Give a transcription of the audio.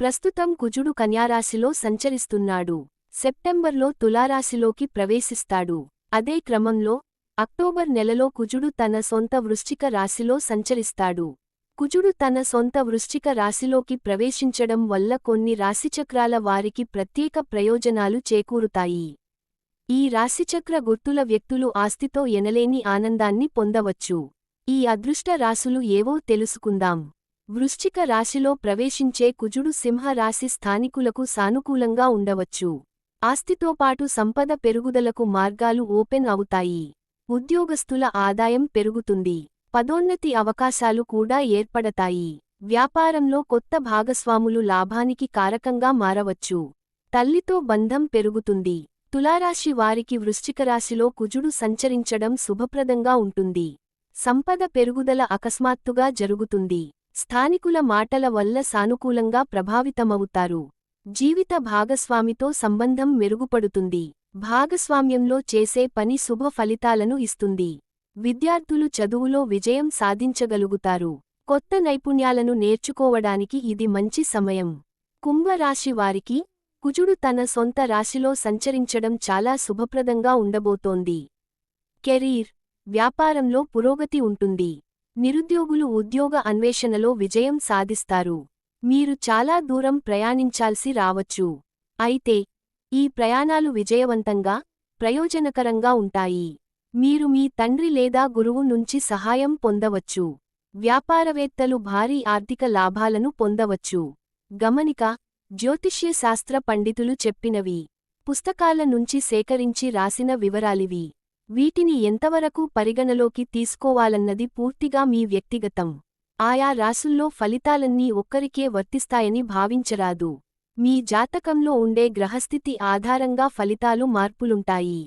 ప్రస్తుతం కుజుడు కన్యారాశిలో సంచరిస్తున్నాడు. సెప్టెంబర్లో తులారాశిలోకి ప్రవేశిస్తాడు. అదే క్రమంలో అక్టోబర్ నెలలో కుజుడు తన సొంత వృశ్చిక రాశిలో సంచరిస్తాడు. కుజుడు తన సొంత వృశ్చిక రాశిలోకి ప్రవేశించడం వల్ల కొన్ని రాశిచక్రాల వారికి ప్రత్యేక ప్రయోజనాలు చేకూరుతాయి. ఈ రాశిచక్ర గుర్తుల వ్యక్తులు ఆస్తితో ఎనలేని ఆనందాన్ని పొందవచ్చు. ఈ అదృష్ట రాశులు ఏవో తెలుసుకుందాం. వృశ్చిక రాశిలో ప్రవేశించే కుజుడు సింహరాశి స్థానికులకు సానుకూలంగా ఉండవచ్చు. ఆస్తితో పాటు సంపద పెరుగుదలకు మార్గాలు ఓపెన్ అవుతాయి. ఉద్యోగస్తుల ఆదాయం పెరుగుతుంది. పదోన్నతి అవకాశాలు కూడా ఏర్పడతాయి. వ్యాపారంలో కొత్త భాగస్వాములు లాభానికి కారకంగా మారవచ్చు. తల్లితో బంధం పెరుగుతుంది. తులారాశి వారికి వృశ్చికరాశిలో కుజుడు సంచరించడం శుభప్రదంగా ఉంటుంది. సంపద పెరుగుదల అకస్మాత్తుగా జరుగుతుంది. స్థానికుల మాటల వల్ల సానుకూలంగా ప్రభావితమవుతారు. జీవిత భాగస్వామితో సంబంధం మెరుగుపడుతుంది. భాగస్వామ్యంలో చేసే పని శుభ ఫలితాలను ఇస్తుంది. విద్యార్థులు చదువులో విజయం సాధించగలుగుతారు. కొత్త నైపుణ్యాలను నేర్చుకోవడానికి ఇది మంచి సమయం. కుంభరాశి వారికి కుజుడు తన సొంత రాశిలో సంచరించడం చాలా శుభప్రదంగా ఉండబోతోంది. కెరీర్ వ్యాపారంలో పురోగతి ఉంటుంది. నిరుద్యోగులు ఉద్యోగ అన్వేషణలో విజయం సాధిస్తారు. మీరు చాలా దూరం ప్రయాణించాల్సి రావచ్చు. అయితే ఈ ప్రయాణాలు విజయవంతంగా ప్రయోజనకరంగా ఉంటాయి. మీరు మీ తండ్రి లేదా గురువు నుంచి సహాయం పొందవచ్చు. వ్యాపారవేత్తలు భారీ ఆర్థిక లాభాలను పొందవచ్చు. గమనిక జ్యోతిష్య శాస్త్ర పండితులు చెప్పినవి. పుస్తకాల నుంచి సేకరించి రాసిన వివరాలివి. వీటిని ఎంతవరకు పరిగణలోకి తీసుకోవాలన్నది పూర్తిగా మీ వ్యక్తిగతం. ఆయా రాసుల్లో ఫలితాలన్నీ ఒక్కరికే వర్తిస్తాయని భావించరాదు. మీ జాతకంలో ఉండే గ్రహస్థితి ఆధారంగా ఫలితాలు మార్పులుంటాయి.